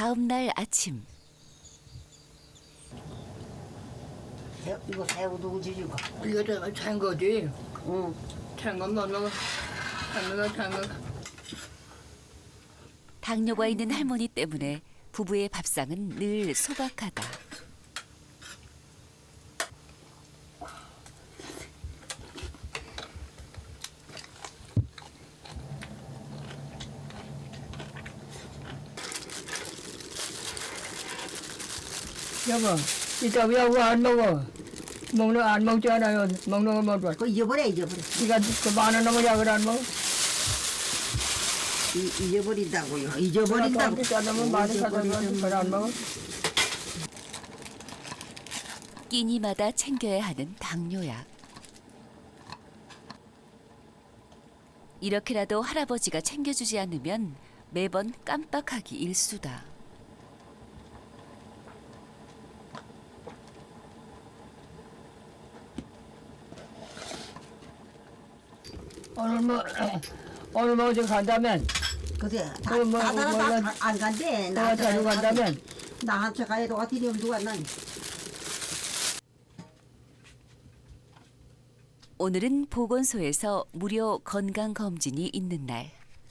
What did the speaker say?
다음 날 아침 새- 이거 새우도 우지리고. 이거 다 찬 거지. 응. 찬건 못 먹어. 찬거 찬거. 당뇨가 있는 할머니 때문에 부부의 밥상은 늘 소박하다. 여보, 이따 왜 그거 안 먹어? 먹는 거안 먹잖아요. 먹는 거 먹어. 그거 잊어버려, 잊어버려. 이가 그만원 넘어야 그래 안 먹어? 이, 잊어버린다고요. 그래 잊어버린다고. 사놓으면 많이 사놓으면 잊어버리면 그래 안 먹어? 끼니마다 챙겨야 하는 당뇨약. 이렇게라도 할아버지가 챙겨주지 않으면 매번 깜빡하기 일수다. 오늘 뭐 오늘 뭐 어디 간다면 그래, 다, 그 뭐, 다 뭐, 사람 뭐, 다안 간대. 내가 자주 간다면 나한테 가야 돼. 어디 면 누가 난. 오늘은 보건소에서 무료 건강 검진이 있는 날.